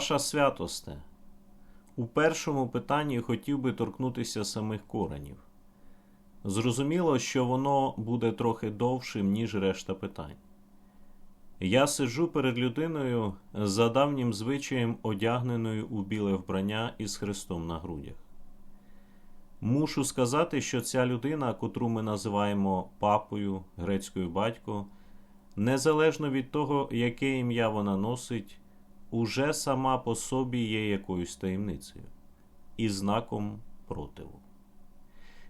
Ваша святосте, у першому питанні хотів би торкнутися самих коренів. Зрозуміло, що воно буде трохи довшим, ніж решта питань. Я сиджу перед людиною за давнім звичаєм, одягненою у біле вбрання із хрестом на грудях. Мушу сказати, що ця людина, котру ми називаємо папою, грецькою батько, незалежно від того, яке ім'я вона носить, уже сама по собі є якоюсь таємницею і знаком противу.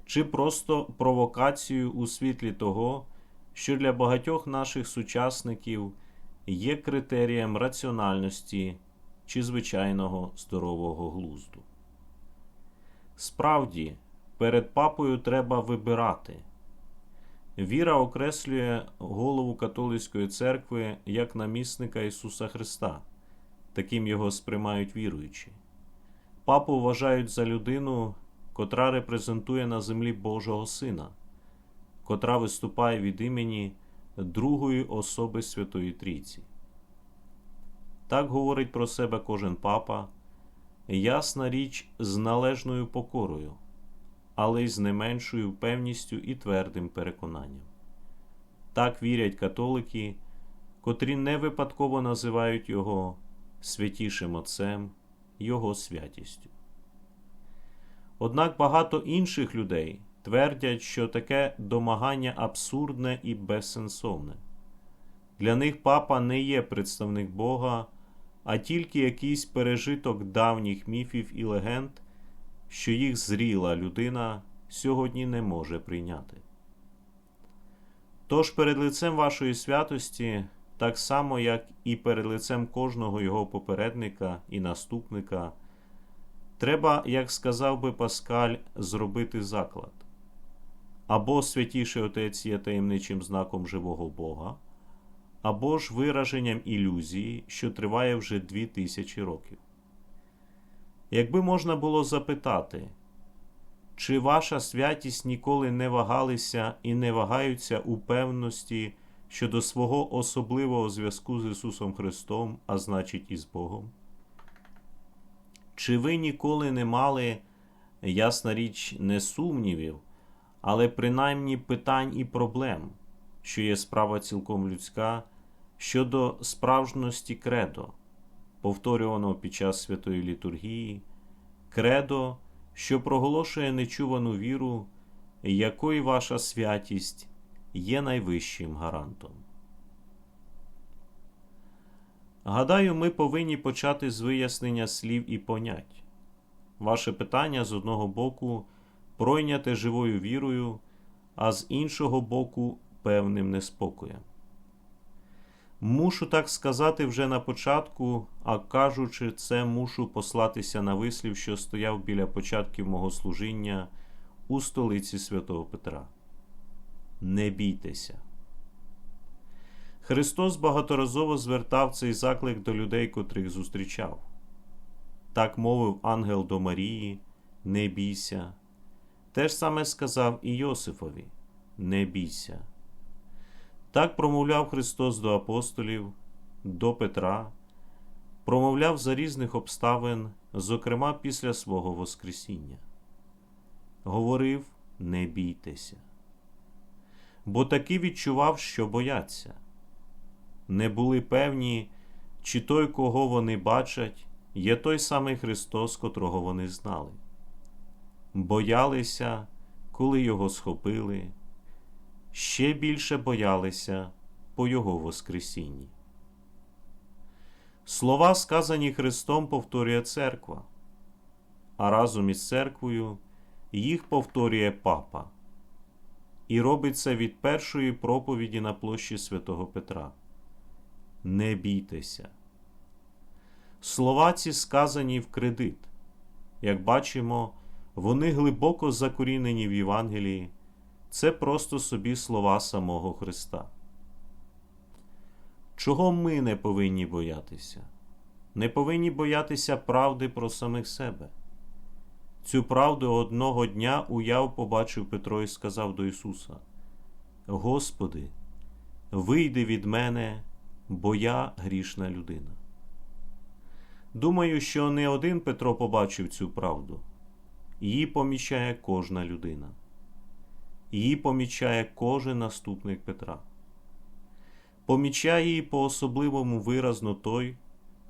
Чи просто провокацією у світлі того, що для багатьох наших сучасників є критерієм раціональності чи звичайного здорового глузду. Справді, перед папою треба вибирати. Віра окреслює голову католицької церкви як намісника Ісуса Христа, таким його сприймають віруючі. Папу вважають за людину, котра репрезентує на землі Божого Сина, котра виступає від імені другої особи Святої Трійці. Так говорить про себе кожен папа, ясна річ з належною покорою, але й з не меншою певністю і твердим переконанням. Так вірять католики, котрі не випадково називають його святішим Отцем, Його святістю. Однак багато інших людей твердять, що таке домагання абсурдне і безсенсовне. Для них папа не є представник Бога, а тільки якийсь пережиток давніх міфів і легенд, що їх зріла людина сьогодні не може прийняти. Тож перед лицем вашої святості, так само як і перед лицем кожного його попередника і наступника, треба, як сказав би Паскаль, зробити заклад. Або святіший Отець є таємничим знаком живого Бога, або ж вираженням ілюзії, що триває вже дві тисячі років. Якби можна було запитати, чи ваша святість ніколи не вагалися і не вагаються у певності щодо свого особливого зв'язку з Ісусом Христом, а значить і з Богом? Чи ви ніколи не мали, ясна річ, не сумнівів, але принаймні питань і проблем, що є справа цілком людська, щодо справжності кредо, повторюваного під час святої літургії, кредо, що проголошує нечувану віру, якої ваша святість є найвищим гарантом. Гадаю, ми повинні почати з вияснення слів і понять. Ваше питання з одного боку пройняте живою вірою, а з іншого боку певним неспокоєм. Мушу так сказати вже на початку, а кажучи, це мушу послатися на вислів, що стояв біля початків мого служіння у столиці святого Петра. Не бійтеся. Христос багаторазово звертав цей заклик до людей, котрих зустрічав. Так мовив ангел до Марії, не бійся. Те ж саме сказав і Йосифові, не бійся. Так промовляв Христос до апостолів, до Петра, промовляв за різних обставин, зокрема після свого Воскресіння. Говорив, не бійтеся, бо таки відчував, що бояться. Не були певні, чи той, кого вони бачать, є той самий Христос, котрого вони знали. Боялися, коли його схопили ще більше боялися по Його Воскресінні. Слова, сказані Христом, повторює церква, а разом із церквою їх повторює папа і робить це від першої проповіді на площі святого Петра. Не бійтеся. Слова ці сказані в кредит. Як бачимо, вони глибоко закорінені в Євангелії це просто собі слова самого Христа. Чого ми не повинні боятися? Не повинні боятися правди про самих себе. Цю правду одного дня уяв побачив Петро і сказав до Ісуса: Господи, вийди від мене, бо я грішна людина. Думаю, що не один Петро побачив цю правду. Її помічає кожна людина. Її помічає кожен наступник Петра. Помічає її по особливому виразно той,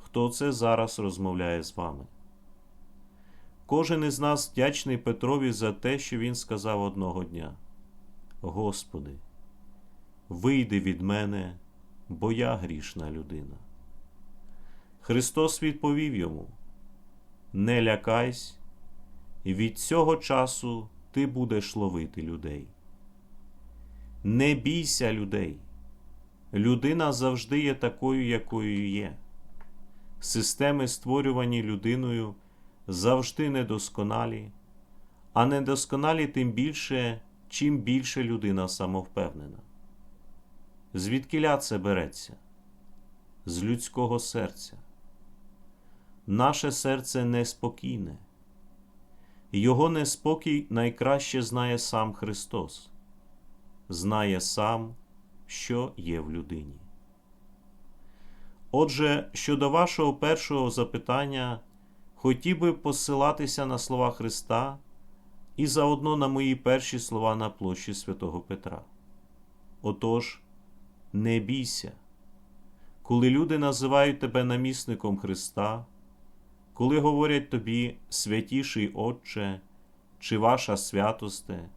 хто це зараз розмовляє з вами. Кожен із нас вдячний Петрові за те, що він сказав одного дня: Господи, вийди від мене, бо я грішна людина. Христос відповів йому: Не лякайсь, і від цього часу ти будеш ловити людей. Не бійся людей. Людина завжди є такою, якою є. Системи, створювані людиною, завжди недосконалі, а недосконалі тим більше, чим більше людина самовпевнена. Звідкиля це береться? З людського серця. Наше серце неспокійне. Його неспокій найкраще знає сам Христос, знає сам, що є в людині. Отже, щодо вашого першого запитання, хотів би посилатися на слова Христа і заодно на мої перші слова на площі святого Петра. Отож, не бійся, коли люди називають тебе намісником Христа, коли говорять тобі святіший Отче чи ваша святосте,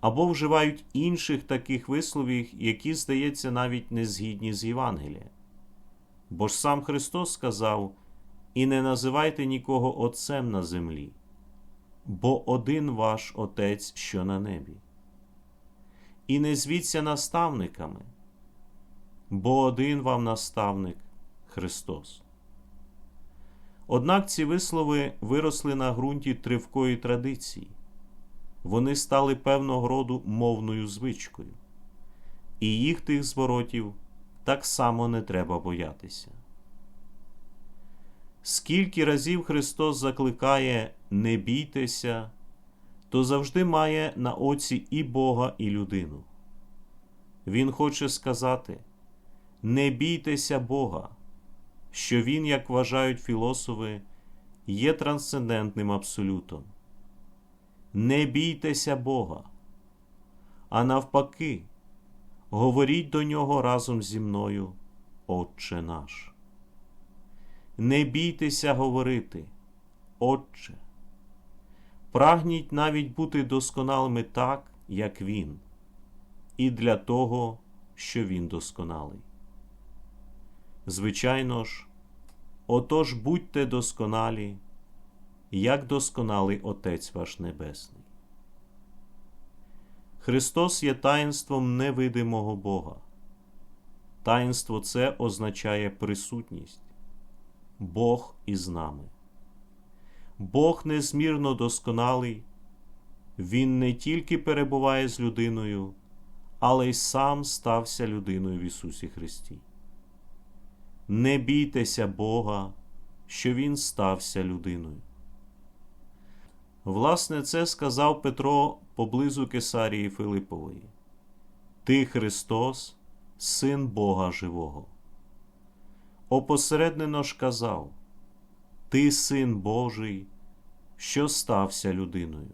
або вживають інших таких висловів, які, здається, навіть не згідні з Євангелія. Бо ж сам Христос сказав: І не називайте нікого Отцем на землі, бо один ваш Отець, що на небі. І не звіться наставниками, бо один вам наставник Христос. Однак ці вислови виросли на ґрунті тривкої традиції, вони стали певного роду мовною звичкою, і їх тих зворотів так само не треба боятися. Скільки разів Христос закликає не бійтеся, то завжди має на оці і Бога, і людину. Він хоче сказати: не бійтеся Бога, що Він, як вважають філософи, є трансцендентним абсолютом. Не бійтеся Бога, а навпаки, говоріть до нього разом зі мною, Отче наш. Не бійтеся говорити, Отче. Прагніть навіть бути досконалими так, як Він, і для того, що Він досконалий. Звичайно ж, отож будьте досконалі, як досконалий Отець ваш Небесний. Христос є таїнством невидимого Бога. Таїнство це означає присутність. Бог із нами. Бог незмірно досконалий, Він не тільки перебуває з людиною, але й сам стався людиною в Ісусі Христі. Не бійтеся Бога, що Він стався людиною. Власне, це сказав Петро поблизу Кесарії Филипової. Ти Христос, Син Бога Живого. Опосереднено ж казав Ти син Божий, що стався людиною.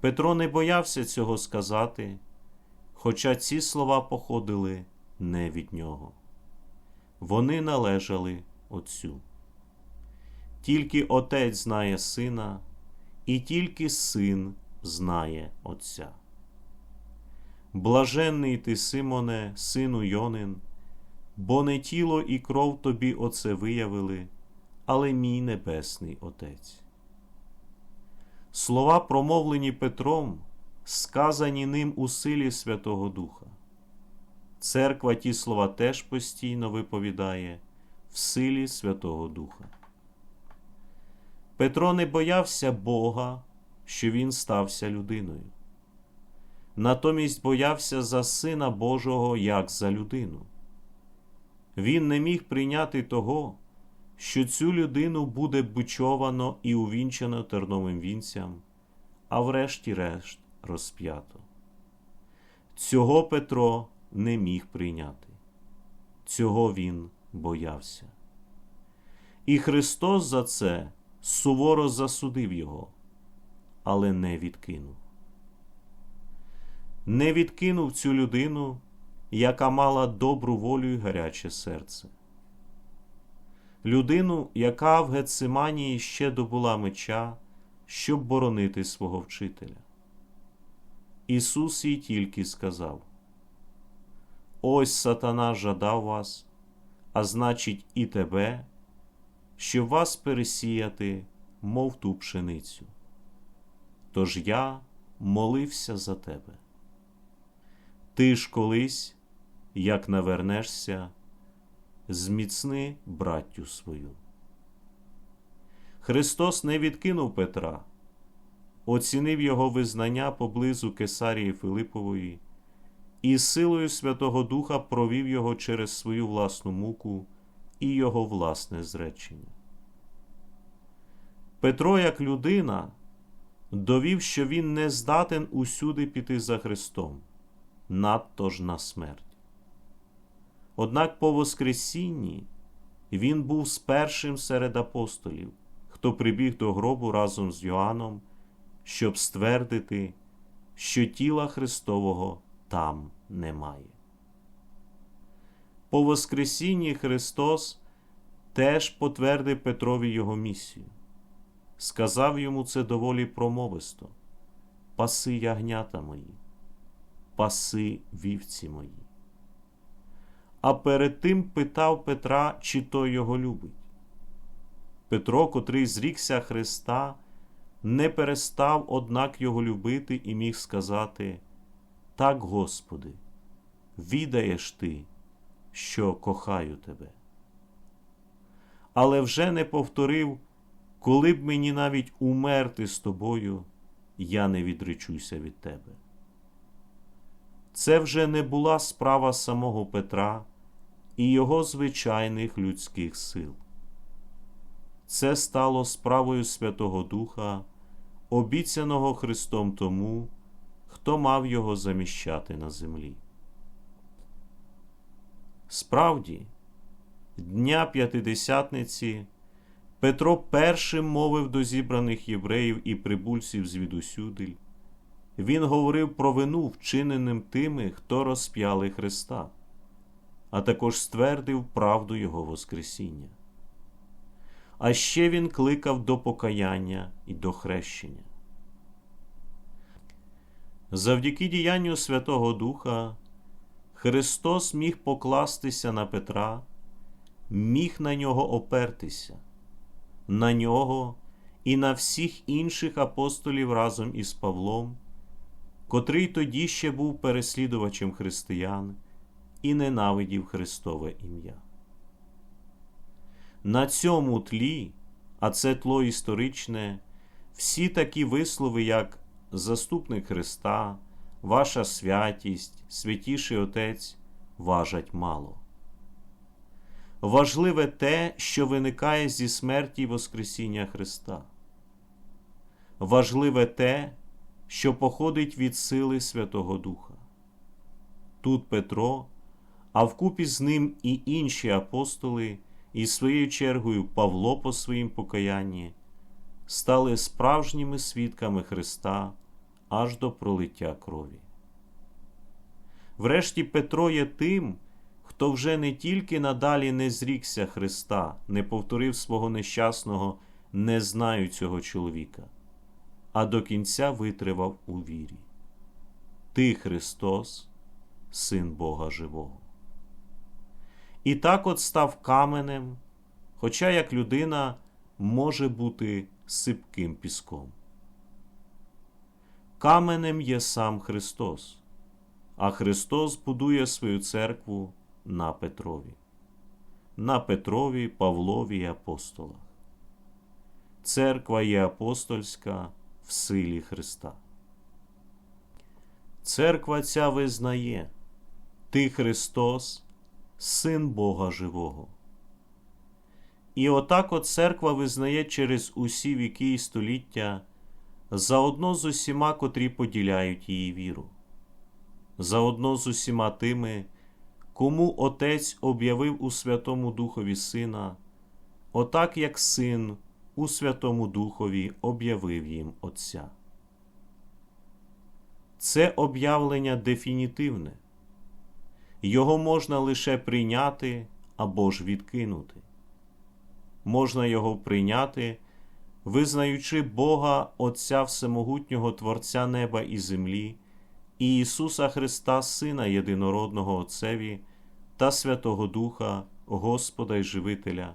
Петро не боявся цього сказати, хоча ці слова походили не від нього. Вони належали Отцю. Тільки Отець знає Сина, і тільки Син знає Отця. Блаженний ти, Симоне, сину Йонин, бо не тіло і кров тобі оце виявили, але мій Небесний Отець. Слова, промовлені Петром, сказані ним у силі Святого Духа. Церква ті слова теж постійно виповідає в силі Святого Духа. Петро не боявся Бога, що він стався людиною. Натомість боявся за Сина Божого як за людину. Він не міг прийняти того, що цю людину буде бичовано і увінчано терновим вінцям, а врешті-решт розп'ято. Цього Петро не міг прийняти. Цього він боявся. І Христос за це суворо засудив його, але не відкинув. Не відкинув цю людину, яка мала добру волю і гаряче серце. Людину, яка в Гециманії ще добула меча, щоб боронити свого вчителя. Ісус їй тільки сказав: Ось сатана жадав вас, а значить, і тебе, щоб вас пересіяти, мов ту пшеницю. Тож я молився за тебе. Ти ж колись, як навернешся, зміцни браттю свою. Христос не відкинув Петра, оцінив його визнання поблизу Кесарії Филипової і силою Святого Духа провів його через свою власну муку і його власне зречення. Петро, як людина, довів, що він не здатен усюди піти за Христом, надто ж на смерть. Однак по Воскресінні він був з першим серед апостолів, хто прибіг до гробу разом з Йоанном, щоб ствердити, що тіла Христового там немає. По Воскресінні Христос теж потвердив Петрові його місію. Сказав йому це доволі промовисто: Паси ягнята мої, паси вівці мої. А перед тим питав Петра, чи той його любить. Петро, котрий зрікся Христа, не перестав, однак, його любити і міг сказати: Так, Господи, відаєш ти, що кохаю тебе. Але вже не повторив, коли б мені навіть умерти з тобою, я не відречуся від тебе. Це вже не була справа самого Петра і його звичайних людських сил. Це стало справою Святого Духа, обіцяного Христом тому, хто мав його заміщати на землі. Справді, Дня П'ятидесятниці Петро першим мовив до зібраних євреїв і прибульців звідусюдиль. Він говорив про вину, вчиненим тими, хто розп'яли Христа, а також ствердив правду Його Воскресіння. А ще він кликав до покаяння і до хрещення. Завдяки діянню Святого Духа Христос міг покластися на Петра, міг на нього опертися, на нього і на всіх інших апостолів разом із Павлом, котрий тоді ще був переслідувачем християн і ненавидів Христове ім'я. На цьому тлі, а це тло історичне, всі такі вислови, як заступник Христа, ваша святість, святіший Отець важать мало. Важливе те, що виникає зі смерті й Воскресіння Христа. Важливе те, що походить від сили Святого Духа. Тут Петро, а вкупі з ним і інші апостоли, і своєю чергою Павло по своїм покаянні, стали справжніми свідками Христа аж до пролиття крові. Врешті Петро є тим, хто вже не тільки надалі не зрікся Христа, не повторив свого нещасного, не знаю цього чоловіка, а до кінця витривав у вірі. Ти, Христос, Син Бога Живого. І так от став каменем, хоча як людина може бути сипким піском. Каменем є сам Христос, а Христос будує свою церкву на Петрові, на Петрові, Павлові і апостолах. Церква є апостольська в силі Христа. Церква ця визнає Ти Христос, Син Бога Живого. І отак от церква визнає через усі віки і століття заодно з усіма, котрі поділяють її віру, заодно з усіма тими, кому Отець об'явив у Святому Духові Сина, отак як син у Святому Духові об'явив їм Отця. Це об'явлення дефінітивне, його можна лише прийняти або ж відкинути. Можна його прийняти, визнаючи Бога Отця Всемогутнього Творця неба і землі, і Ісуса Христа, Сина Єдинородного Отцеві та Святого Духа, Господа й Живителя.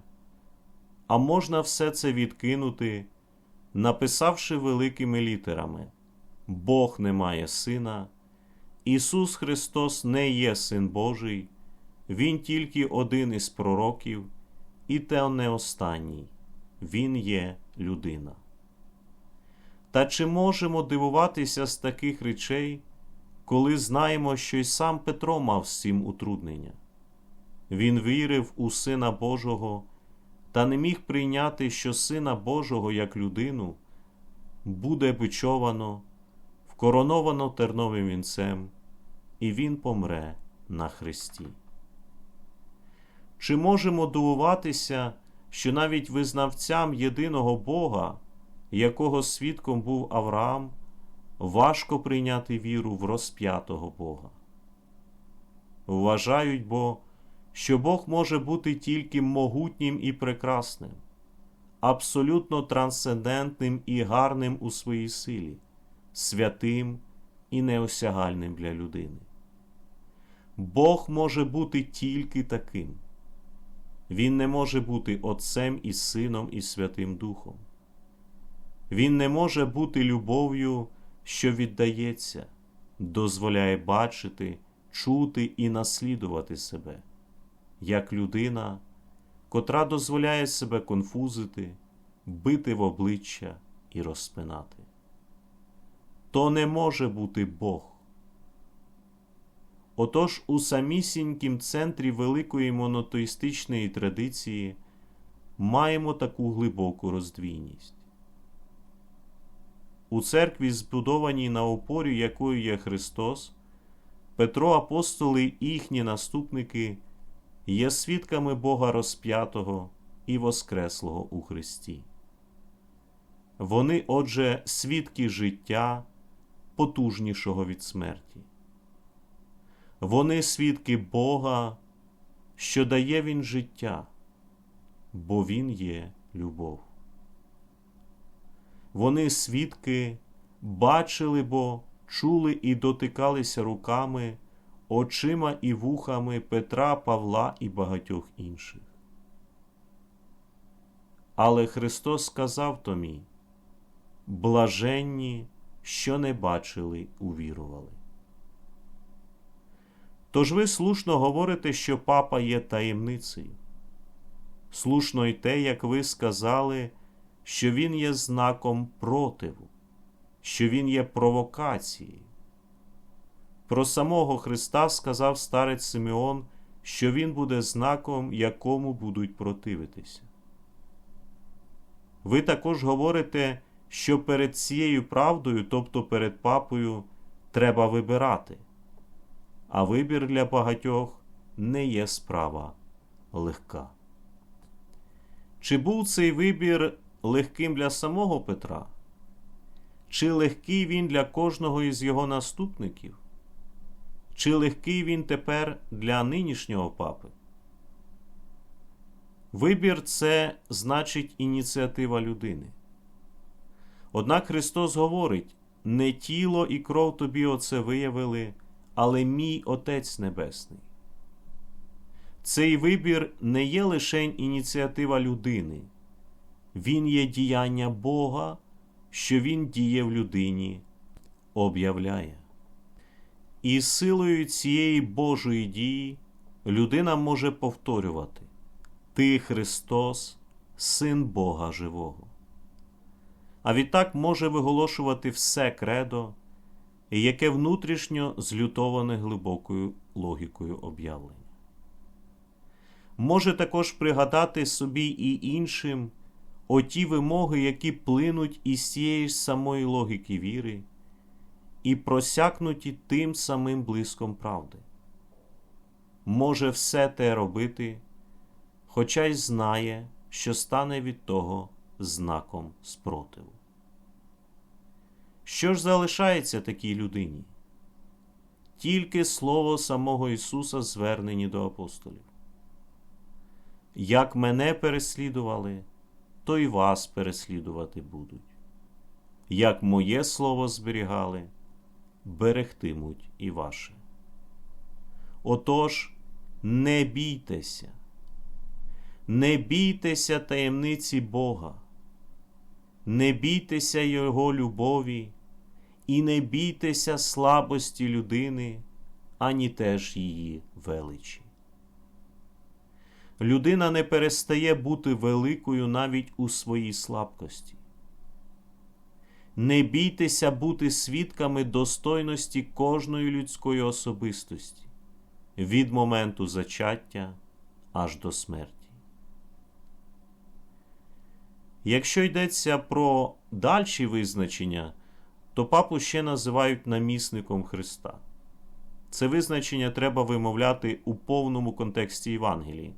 А можна все це відкинути, написавши великими літерами: Бог не має сина, Ісус Христос не є Син Божий, Він тільки один із пророків, і те не останній, Він є людина. Та чи можемо дивуватися з таких речей, коли знаємо, що й сам Петро мав з цим утруднення? Він вірив у Сина Божого та не міг прийняти, що Сина Божого як людину буде бичовано, вкороновано терновим вінцем, і Він помре на Христі. Чи можемо дивуватися, що навіть визнавцям єдиного Бога, якого свідком був Авраам, важко прийняти віру в розп'ятого Бога? Вважають бо, що Бог може бути тільки могутнім і прекрасним, абсолютно трансцендентним і гарним у своїй силі, святим і неосягальним для людини. Бог може бути тільки таким. Він не може бути Отцем і Сином і Святим Духом. Він не може бути любов'ю, що віддається, дозволяє бачити, чути і наслідувати себе, як людина, котра дозволяє себе конфузити, бити в обличчя і розпинати. То не може бути Бог. Отож у самісінькім центрі великої монотеїстичної традиції маємо таку глибоку роздвійність. У церкві, збудованій на опорі якою є Христос, Петро, апостоли і їхні наступники є свідками Бога розп'ятого і Воскреслого у Христі. Вони, отже, свідки життя, потужнішого від смерті. Вони свідки Бога, що дає Він життя, бо Він є любов. Вони свідки бачили бо, чули і дотикалися руками, очима і вухами Петра, Павла і багатьох інших. Але Христос сказав Томі блаженні, що не бачили, увірували. Тож ви слушно говорите, що папа є таємницею. Слушно й те, як ви сказали, що він є знаком противу, що він є провокацією. Про самого Христа сказав старець Симеон, що він буде знаком, якому будуть противитися. Ви також говорите, що перед цією правдою, тобто перед папою, треба вибирати а вибір для багатьох не є справа легка. Чи був цей вибір легким для самого Петра? Чи легкий він для кожного із його наступників? Чи легкий він тепер для нинішнього папи? Вибір це значить ініціатива людини. Однак Христос говорить: не тіло і кров тобі оце виявили, але мій Отець Небесний. Цей вибір не є лише ініціатива людини, він є діяння Бога, що Він діє в людині, об'являє. І силою цієї Божої дії людина може повторювати Ти Христос, Син Бога Живого. А відтак може виголошувати все кредо яке внутрішньо злютоване глибокою логікою об'явлення. Може також пригадати собі і іншим оті вимоги, які плинуть із цієї ж самої логіки віри, і просякнуті тим самим блиском правди. Може все те робити, хоча й знає, що стане від того знаком спротиву. Що ж залишається такій людині? Тільки слово самого Ісуса звернені до апостолів. Як мене переслідували, то й вас переслідувати будуть. Як моє слово зберігали, берегтимуть і ваше. Отож, не бійтеся, не бійтеся таємниці Бога, не бійтеся Його любові і не бійтеся слабості людини, ані теж її величі. Людина не перестає бути великою навіть у своїй слабкості. Не бійтеся бути свідками достойності кожної людської особистості від моменту зачаття аж до смерті. Якщо йдеться про дальші визначення, то папу ще називають намісником Христа. Це визначення треба вимовляти у повному контексті Євангелії.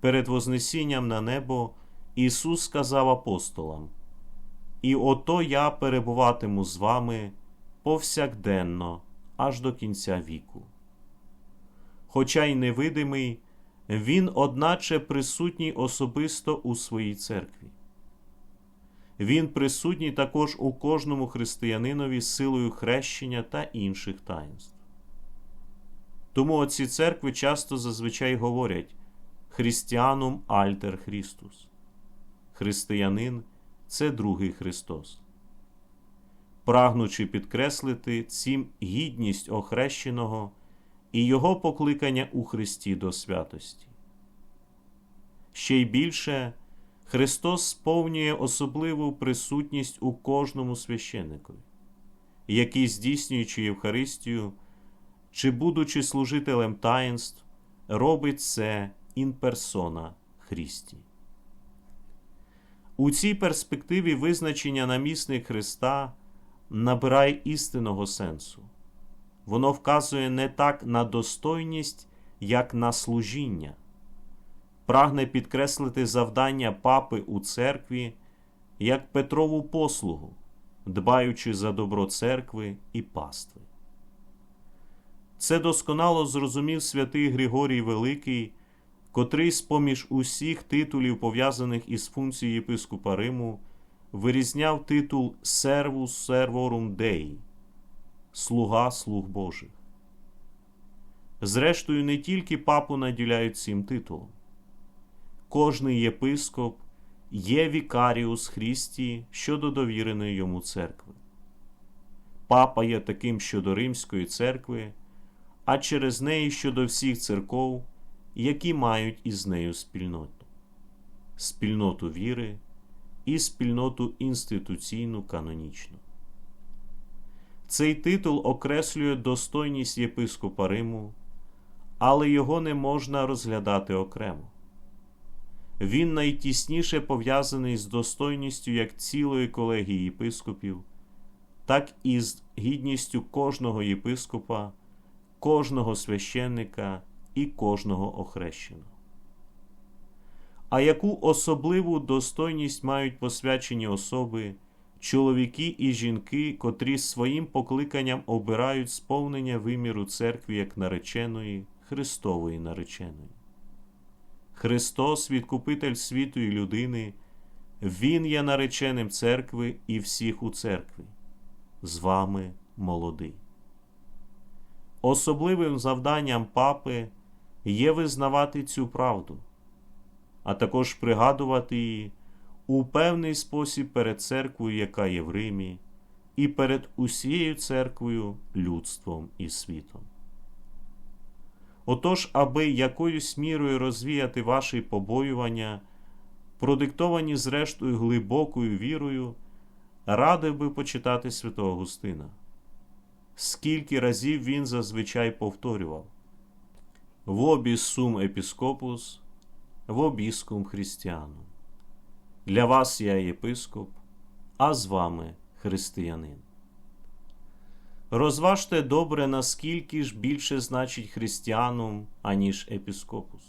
Перед Вознесінням на небо Ісус сказав апостолам: І ото я перебуватиму з вами повсякденно аж до кінця віку. Хоча й невидимий, Він, одначе, присутній особисто у своїй церкві. Він присутній також у кожному християнинові силою хрещення та інших таїнств. Тому отці церкви часто зазвичай говорять Христіанум Альтер Христус. Християнин це другий Христос. Прагнучи підкреслити цим гідність охрещеного і Його покликання у Христі до святості. Ще й більше. Христос сповнює особливу присутність у кожному священникові, який, здійснюючи Євхаристію, чи будучи служителем таїнств, робить це ін персона Христі. У цій перспективі визначення намісник Христа набирає істинного сенсу. Воно вказує не так на достойність, як на служіння прагне підкреслити завдання папи у церкві як Петрову послугу, дбаючи за добро церкви і пастви. Це досконало зрозумів святий Григорій Великий, котрий з поміж усіх титулів, пов'язаних із функцією єпископа Риму, вирізняв титул Servus Servorum Dei Слуга слуг Божих. Зрештою, не тільки папу наділяють цим титулом кожний єпископ є вікаріус Христі щодо довіреної йому церкви. Папа є таким щодо Римської церкви, а через неї щодо всіх церков, які мають із нею спільноту, спільноту віри і спільноту інституційну канонічну. Цей титул окреслює достойність єпископа Риму, але його не можна розглядати окремо він найтісніше пов'язаний з достойністю як цілої колегії єпископів, так і з гідністю кожного єпископа, кожного священника і кожного охрещеного. А яку особливу достойність мають посвячені особи, чоловіки і жінки, котрі своїм покликанням обирають сповнення виміру церкві як нареченої, Христової нареченої? Христос, відкупитель світу і людини, Він є нареченим церкви і всіх у церкві, з вами молодий. Особливим завданням папи є визнавати цю правду, а також пригадувати її у певний спосіб перед церквою, яка є в Римі, і перед усією церквою, людством і світом. Отож, аби якоюсь мірою розвіяти ваші побоювання, продиктовані зрештою глибокою вірою, радив би почитати святого Густина. Скільки разів він зазвичай повторював Вобіс сум епіскопус, вобіскум християнум. Для вас я єпископ, а з вами християнин. Розважте добре, наскільки ж більше значить християнум, аніж епіскопус.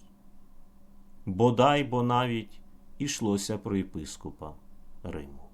Бодай бо навіть йшлося про єпископа Риму.